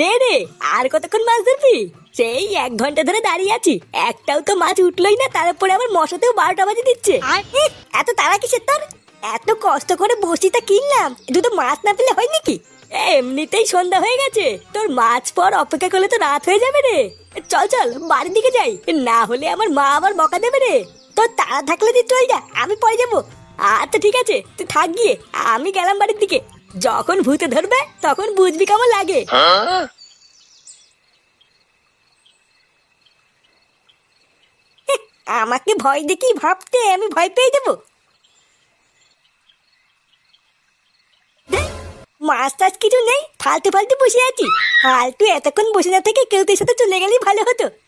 নে রে আর কতক্ষণ মাছ ধরবি? সেই এক ঘণ্টা ধরে দাঁড়িয়ে আছি। একটাও তো মাছ উঠলোই না তারপরে আবার মশাতেও বারোটা বাজে দিচ্ছে। এত তারা কিসের তোর? এত কষ্ট করে বসিটা কিনলাম দুটো মাছ না পেলে হয় নাকি? এমনিতেই সন্ধ্যা হয়ে গেছে তোর মাছ পর অপেক্ষা করলে তো রাত হয়ে যাবে রে। চল চল বাড়ির দিকে যাই না হলে আমার মা আবার বকা দেবে রে। তোর তাড়া থাকলে তুই চল যা আমি পরে যাব। আচ্ছা ঠিক আছে তুই থাক গিয়ে আমি গেলাম বাড়ির দিকে। যখন ভূতে ধরবে, তখন বুঝবি কেমন লাগে। আমাকে ভয় দেখি ভাবতে আমি ভয় পেয়ে যাব। মাছ টাছ কিছু নেই, ফালতু ফালতু বসে আছি। ফালতু এতক্ষণ বসে না থেকে কেউ তোর সাথে চলে গেলেই ভালো হতো।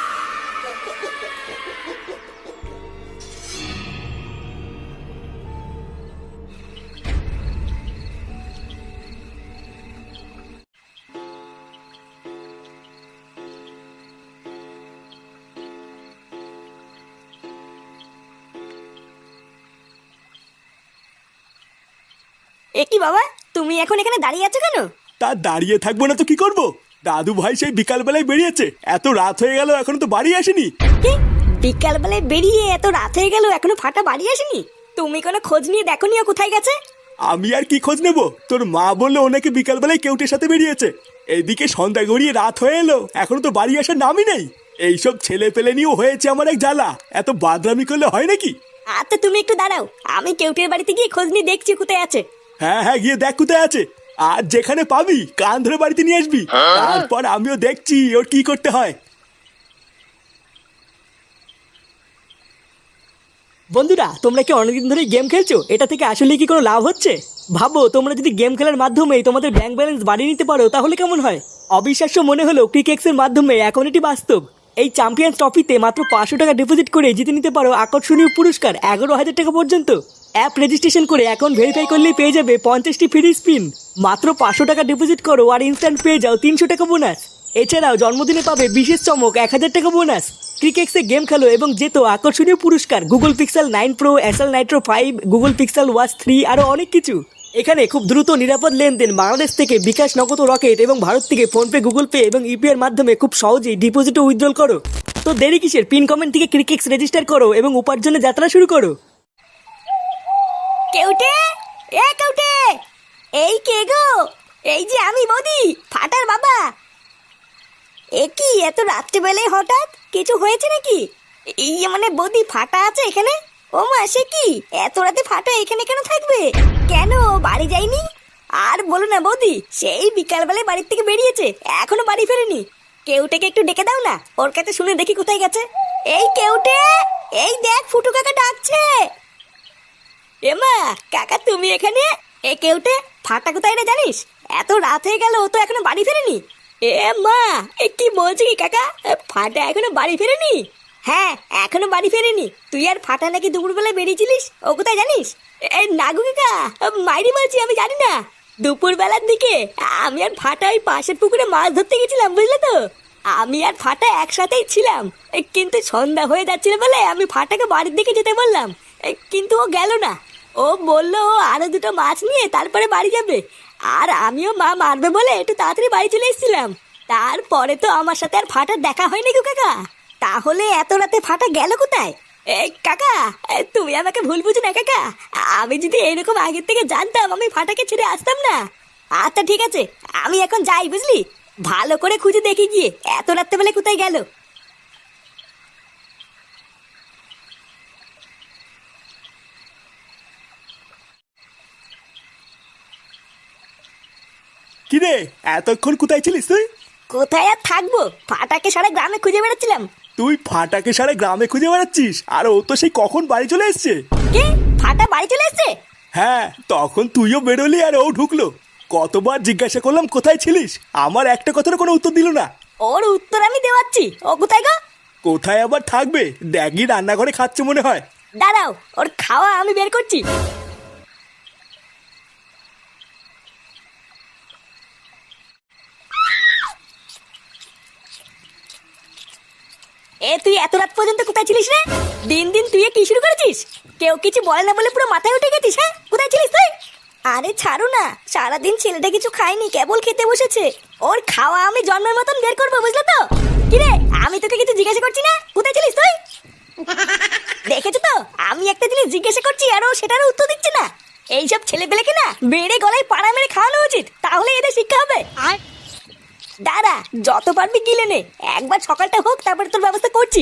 কি বাবা তুমি এখন এখানে দাঁড়িয়ে আছো কেন? তা দাঁড়িয়ে থাকব না তো কি করব? দাদু ভাই সেই বিকালবেলায় বেরিয়েছে এত রাত হয়ে গেল এখনও তো বাড়ি আসেনি। কি বিকাল বেলায় বেরিয়ে এত রাত হয়ে গেল এখনও ফাটা বাড়ি আসেনি? তুমি কোনো খোঁজ নিয়ে দেখো নিও কোথায় গেছে? আমি আর কি খোঁজ নেব? তোর মা বলল ওনাকে বিকালবেলায় কেউটের সাথে বেরিয়েছে। এইদিকে সন্ধ্যা গড়িয়ে রাত হয়ে এলো এখনও তো বাড়ি আসার নামই নেই। এইসব ছেলে পেলে নিয়েও হয়েছে আমার এক জ্বালা এত বাদরামি করলে হয় নাকি? আচ্ছা তুমি একটু দাঁড়াও আমি কেউটের বাড়িতে গিয়ে খোঁজ নিয়ে দেখছি কোথায় আছে। হ্যাঁ হ্যাঁ গিয়ে দেখ কোথায় আছে। আর যেখানে পাবি কান ধরে বাড়িতে নিয়ে আসবি। তারপর আমিও দেখছি ওর কি করতে হয়। বন্ধুরা তোমরা কি অনেকদিন ধরে গেম খেলছো? এটা থেকে আসলে কি কোনো লাভ হচ্ছে? ভাবো তোমরা যদি গেম খেলার মাধ্যমে তোমাদের ব্যাংক ব্যালেন্স বাড়িয়ে নিতে পারো তাহলে কেমন হয়? অবিশ্বাস্য মনে হলো ক্রিকেক্সের মাধ্যমে এখন এটি বাস্তব। এই চ্যাম্পিয়ন্স ট্রফিতে মাত্র পাঁচশো টাকা ডিপোজিট করে জিতে নিতে পারো আকর্ষণীয় পুরস্কার এগারো হাজার টাকা পর্যন্ত। অ্যাপ রেজিস্ট্রেশন করে অ্যাকাউন্ট ভেরিফাই করলেই পেয়ে যাবে পঞ্চাশটি ফ্রি স্পিন মাত্র পাঁচশো টাকা ডিপোজিট করো আর ইনস্ট্যান্ট পেয়ে যাও তিনশো টাকা বোনাস এছাড়াও জন্মদিনে পাবে বিশেষ চমক এক হাজার টাকা বোনাস ক্রিকেক্সে গেম খেলো এবং যেত আকর্ষণীয় পুরস্কার Google Pixel nine pro Acer Nitro five Google Pixel Watch three আরও অনেক কিছু। এখানে খুব দ্রুত নিরাপদ লেনদেন বাংলাদেশ থেকে বিকাশ নগদ রকেট এবং ভারত থেকে ফোনপে গুগল পে এবং ইউপিআর মাধ্যমে খুব সহজেই ডিপোজিট ও উইথড্রল করো। তো দেরি কিসের? পিন কমেন্ট থেকে ক্রিকেক্স রেজিস্টার করো এবং উপার্জনের যাত্রা শুরু করো। কেউটে? এ কেউটে! এই কে গো? এই যে আমি বৌদি, ফাটার বাবা। এ কি, এত রাত্রিবেলায় হঠাৎ কিছু হয়েছে নাকি? এই মানে বৌদি, ফাটা আছে এখানে? ও মা, সে কি? এত রাতে ফাটা এখানে কেন থাকবে? কেন? বাড়ি যায়নি আর বলো না বৌদি, সেই বিকালবেলায় বাড়ির থেকে বেরিয়েছে, এখনও বাড়ি ফেরেনি। কেউটেকে একটু ডেকে দাও না, ওর কাছে শুনে দেখি কোথায় গেছে। এই কেউটে, এই দেখ ফুটু কাকা ডাকছে। এমা, কাকা তুমি এখানে? এ কেউটে ফাটা কোথায় রে জানিস? এত রাত হয়ে গেল, ও তো এখনও বাড়ি ফেরেনি। এ মা এ কি বলছি কি কাকা? ফাটা এখনও বাড়ি ফেরেনি? হ্যাঁ এখনও বাড়ি ফেরেনি। তুই আর ফাটা নাকি দুপুরবেলায় বেরিয়েছিলিস? ও কোথায় জানিস? এ নাগু কাকা মাইরি বলছি, আমি জানি না। দুপুর বেলার দিকে আমি আর ফাটা ওই পাশের পুকুরে মাছ ধরতে গেছিলাম, বুঝলে তো? আমি আর ফাটা একসাথেই ছিলাম। কিন্তু সন্ধ্যা হয়ে যাচ্ছিল বলে আমি ফাটাকে বাড়ির দিকে যেতে বললাম। কিন্তু ও গেল না। ও বলল ও আরও দুটো মাছ নিয়ে তারপরে বাড়ি যাবে। আর আমিও মা মারবে বলে একটু তাড়াতাড়ি বাড়ি চলে এসেছিলাম। তারপরে তো আমার সাথে আর ফাটার দেখা হয়নি গো কাকা। তাহলে এত রাতে ফাটা গেল কোথায়? এই কাকা তুমি আমাকে ভুল বুঝো না কাকা। আমি যদি এরকম আগের থেকে জানতাম আমি ফাটাকে ছেড়ে আসতাম না। আচ্ছা ঠিক আছে, আমি এখন যাই বুঝলি। ভালো করে খুঁজে দেখি গিয়ে এত রাত্রেবেলা কোথায় গেল? কিরে এতক্ষণ কোথায় ছিলিস তুই? কোথায় আর থাকব? ফাটাকে সারা গ্রামে খুঁজে বেড়াচ্ছিলাম। তুই ফাটাকে সারা গ্রামে খুঁজে বেড়াচ্ছিস? আর ও তো সেই কখন বাড়ি চলে এসছে? কে? ফাটা বাড়ি চলে এসছে? হ্যাঁ তখন তুইও বেরোলি আর ও ঢুকলো। কতবার জিজ্ঞাসা করলাম কোথায় ছিলিস? আমার একটা কথার কোনো উত্তর দিল না। ওর উত্তর আমি দেওয়াচ্ছি। ও কোথায় গো? কোথায় আবার থাকবে? ড্যাগি রান্নাঘরে খাচ্ছে মনে হয়। দাঁড়াও ওর খাওয়া আমি বের করছি। এ, তুই এত রাত পর্যন্ত কোথায় ছিলিস রে? দিন দিন তুই কি শুরু করেছিস? কেউ কিছু বলে না বলে পুরো মাথায় উঠে গেছিস হ্যাঁ? কোথায় ছিলিস তুই? আরে ছাড়ো না, সারাদিন ছেলেটা কিছু খায়নি, কেবল খেতে বসেছে। ওর খাওয়া আমি জন্মের মতন বের করব, বুঝলো তো? কিরে আমি তোকে কিছু জিজ্ঞাসা করছি না? কোথায় ছিলিস তুই? দেখেছ তো? আমি একটা জিনিস জিজ্ঞাসা করছি, আর ও সেটারও উত্তর দিচ্ছে না। এইসব ছেলে পেলেকে না বেড়ে গলায় পাড়া মেরে খাওয়ানো উচিত তাহলে এদের শিক্ষা হবে। দাঁড়া যত পারবি গিলে নে। একবার সকালটা হোক তারপরে তোর ব্যবস্থা করছি।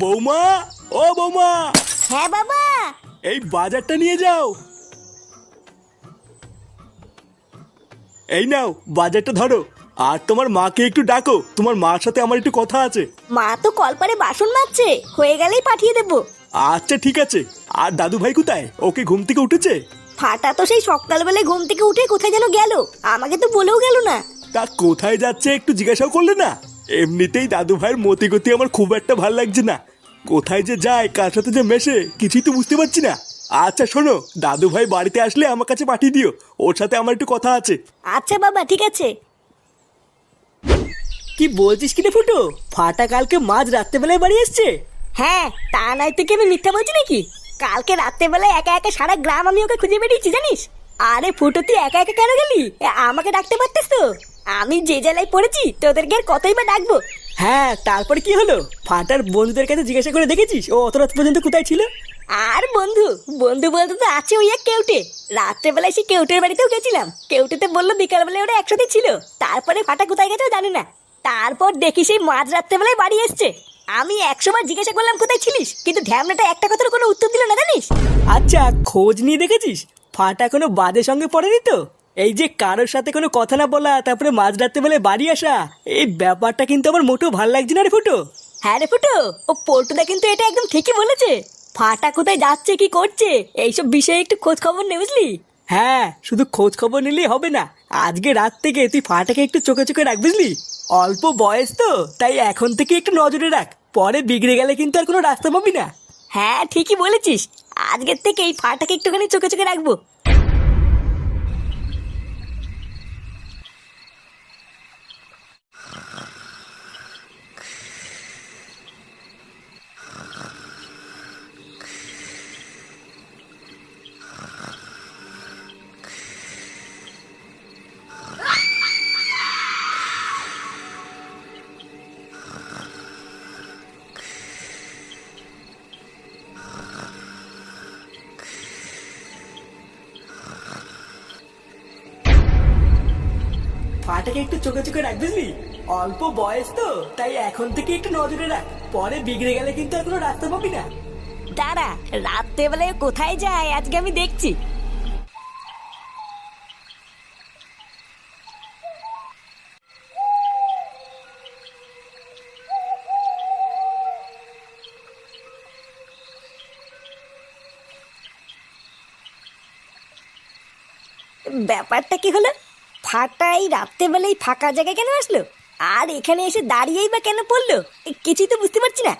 বৌমা ও বৌমা! হ্যাঁ বাবা। এই বাজারটা নিয়ে যাও। এই নাও বাজারটা ধরো। আর তোমার মাকে একটু ডাকো। তোমার মার সাথে আমার একটু কথা আছে। মা তো কলপারে বাসন মাজছে। হয়ে গেলেই পাঠিয়ে দেবো। আচ্ছা ঠিক আছে। আর দাদু ভাই কোথায়? ওকে ঘুম থেকে উঠেছে? ফাটা তো সেই সকালবেলায় ঘুম থেকে উঠে কোথায় যেন গেল। আমাকে তো বলেও গেল না। তা কোথায় যাচ্ছে একটু জিজ্ঞাসাও করলে না? এমনিতেই দাদু ভাইয়ের মতি গতি আমার খুব একটা ভালো লাগছে না। কোথায় যে যায় কার সাথে যে মেশে কিছুই তো বুঝতে পারছি না। আচ্ছা শোনো দাদু ভাই বাড়িতে আসলে আমার কাছে পাঠিয়ে দিও। ওর সাথে আমার একটু কথা আছে। আচ্ছা বাবা ঠিক আছে। কি বলছিস কি রে ফুটো? ফাটা কালকে মাঝ রাত্রেবেলায় বাড়ি এসছে? হ্যাঁ তা নাই তুই কি আমি মিথ্যা বলছি নাকি? কালকে রাত্রেবেলায় একা একা সারা গ্রাম আমি ওকে খুঁজে বেরিয়েছি জানিস? আরে ফুটো তুই একা একা কেন গেলি? আমাকে ডাকতে পারতিস তো? আমি যে জেলায় পড়েছি তোদেরকে আর কতই বা ডাকবো? হ্যাঁ তারপর কি হলো? ফাটার বন্ধুদের কাছে জিজ্ঞাসা করে দেখেছিস? ও অত রাত পর্যন্ত কোথায় ছিল? আর বন্ধু বন্ধু বলতে তো আছে ওই এক কেউটে। রাত্রেবেলায় সে কেউটের বাড়িতেও গেছিলাম। কেউটেতে বলল বিকালবেলায় ওরা একসাথে ছিল। তারপরে ফাটা কোথায় গেছে জানি না। তারপর দেখি সেই মাঝ রাত্রেবেলায় বাড়ি এসছে। আমি বার জিজ্ঞাসা করলাম কোথায় ছিলিস? কিন্তু ঢ্যামনাটা একটা কথার কোনো উত্তর দিল না জানিস? আচ্ছা খোঁজ নিয়ে দেখেছিস? ফাটা কোনো বাজে সঙ্গে পড়েনি তো? এই যে কারোর সাথে কোনো কথা না বলা তারপরে মাঝ রাত্রে বেলায় বাড়ি আসা এই ব্যাপারটা কিন্তু আমার মোটেও ভালো লাগছে না রে ফুটো। হ্যাঁ রে ফুটো ও পল্টুদা কিন্তু এটা একদম ঠিকই বলেছে। ফাটা কোথায় যাচ্ছে কি করছে এইসব বিষয়ে একটু খোঁজ খবর নে বুঝলি? হ্যাঁ শুধু খোঁজ খবর নিলেই হবে না। আজকে রাত থেকে তুই ফাটাকে একটু চোখে চোখে রাখ, বুঝলি? অল্প বয়স তো, তাই এখন থেকে একটু নজরে রাখ। পরে বিগড়ে গেলে কিন্তু আর কোনো রাস্তা পাবি না। হ্যাঁ ঠিকই বলেছিস। আজকের থেকে এই ফাটাকে একটুখানি চোখে চোখে রাখব। ফাটাকে একটু চোখে চোখে রাখ, বুঝলি? অল্প বয়স তো, তাই এখন থেকে একটু নজরে রাখ। পরে বিগড়ে গেলে কিন্তু আর কোনো রাস্তা পাবি না। দাঁড়া, রাত্রেবেলায় কোথায় যায়? আজকে আমি দেখছি। ব্যাপারটা কি হলো? ফাটাই রাত্রেবেলায় ফাঁকা জায়গায় কেন আসলো? আর এখানে এসে দাঁড়িয়েই বা কেন পড়ল? কিছুই তো বুঝতে পারছি না।